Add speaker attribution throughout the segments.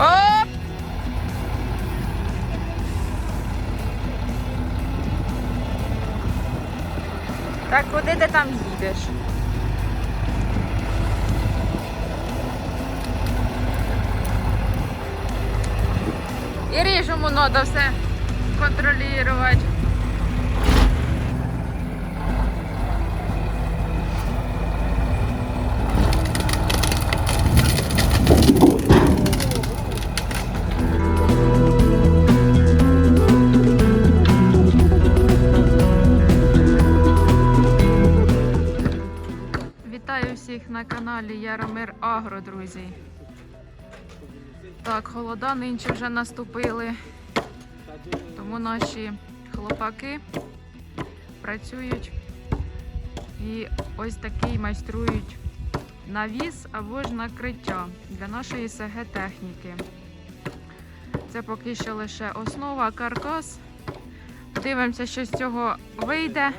Speaker 1: Оп! Так, куди ти там їдеш? І ріжемо ну, треба все контролювати. На каналі Яромир Агро, друзі. Так, холода нинче вже наступили, тому наші хлопаки працюють і ось такий майструють навіс або ж накриття для нашої СГ техніки. Це поки що лише основа, каркас. Дивимося, що з цього вийде.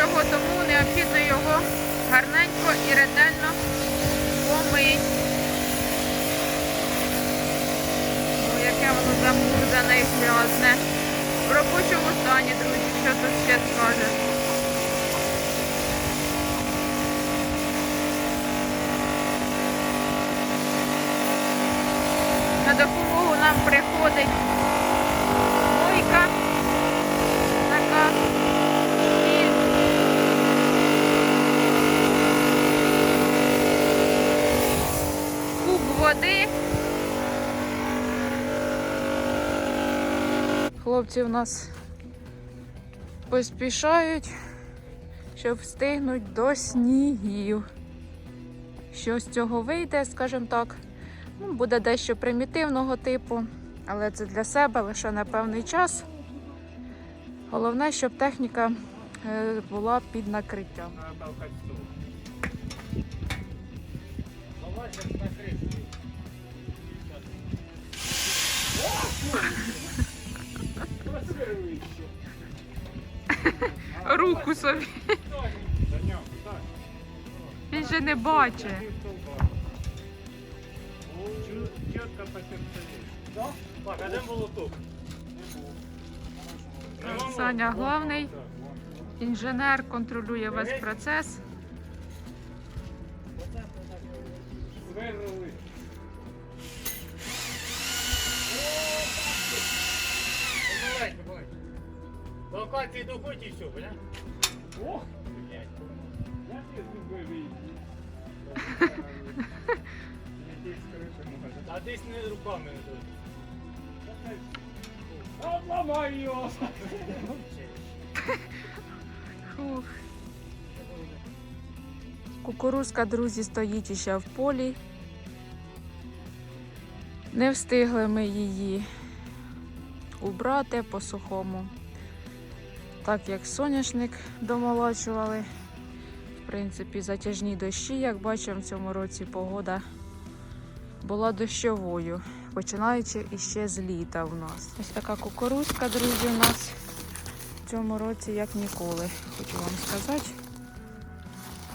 Speaker 1: Робочого, тому необхідно його гарненько і ретельно помити. О, яке воно замурзане і грязне. В робочому стані, друзі, що тут ще скажеш. На допомогу нам приходить мойка така і куб води. Хлопці в нас поспішають, щоб встигнути до снігів. Що з цього вийде, скажімо так. Ну, Буде дещо примітивного типу, але це для себе лише на певний час. Головне, щоб техніка е, була під накриттям. Руку собі. Він же не бачить.
Speaker 2: Так, а де молоток?
Speaker 1: Саня головний. Інженер контролює весь процес.
Speaker 2: Сверли. Доходь і все, поняв? Ох, блядь. Я ти зуби вийду. А десь не руками не трогай. Обламай його!
Speaker 1: Фух. Кукурузка, друзі, стоїть іще в полі. Не встигли ми її убрати по-сухому. Так як соняшник домолочували. В принципі, затяжні дощі, як бачимо, в цьому році погода була дощовою, починаючи іще з літа в нас. Ось така кукурузка, друзі, у нас в цьому році як ніколи, хочу вам сказати.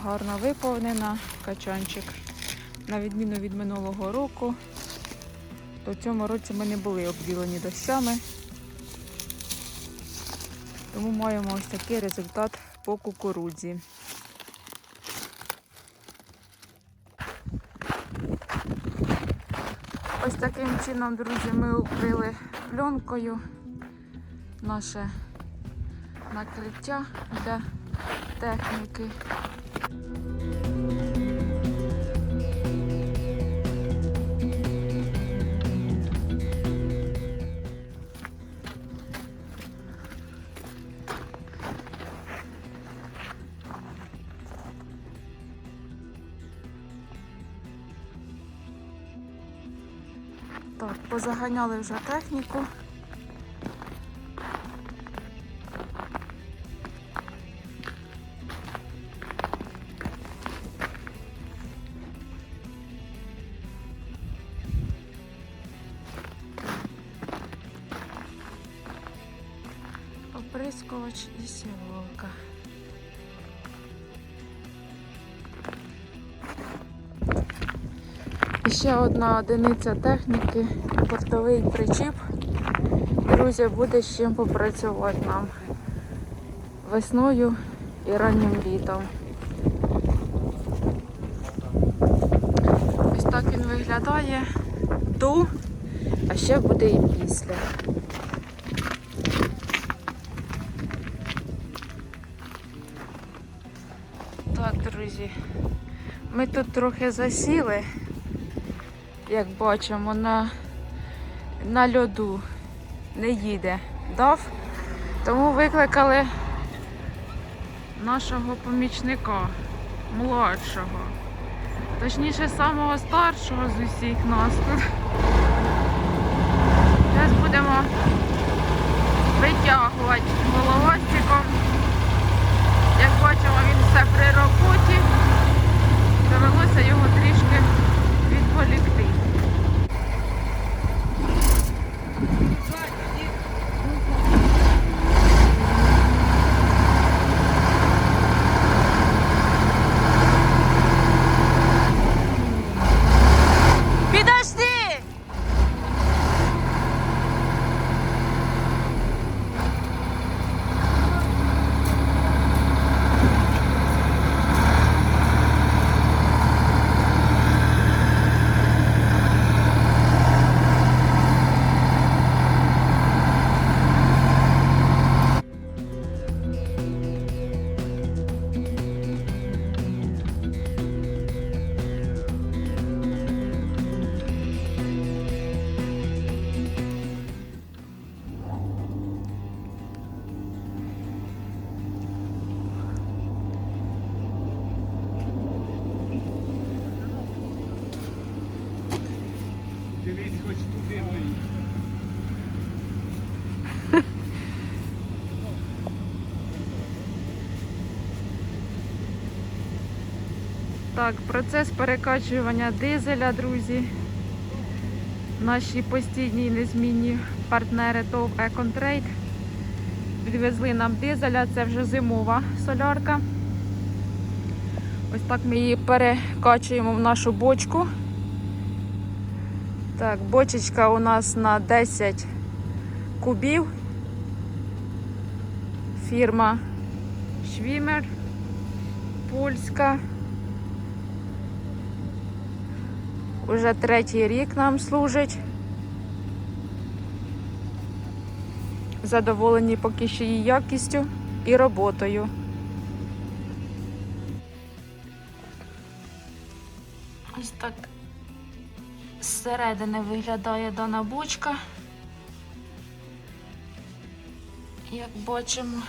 Speaker 1: Гарно виповнена качанчик. На відміну від минулого року, то в цьому році ми не були обділені дощами. Тому маємо ось такий результат по кукурудзі. Ось таким чином, друзі, ми укрили пленкою наше накриття для техніки. Так, позаганяли вже техніку. Оприскувач і сівалка. І ще одна одиниця техніки, бортовий причіп. Друзі, буде з чим попрацювати нам весною і раннім літом. Ось так він виглядає до, а ще буде і після. Так, друзі, ми тут трохи засіли, як бачимо, на, на льоду не їде дав, тому викликали нашого помічника, младшого. Точніше, самого старшого з усіх нас тут. Зараз будемо витягувати головастиком. Так, процес перекачування дизеля, друзі. Наші постійні і незмінні партнери ТОВ Еконтрейд відвезли нам дизеля, це вже зимова солярка. Ось так ми її перекачуємо в нашу бочку. Так, бочечка у нас на 10 кубів. Фірма Швімер, польська. Уже третій рік нам служить. Задоволені поки що її якістю і роботою. Ось так зсередини виглядає дана бочка. Як бачимо.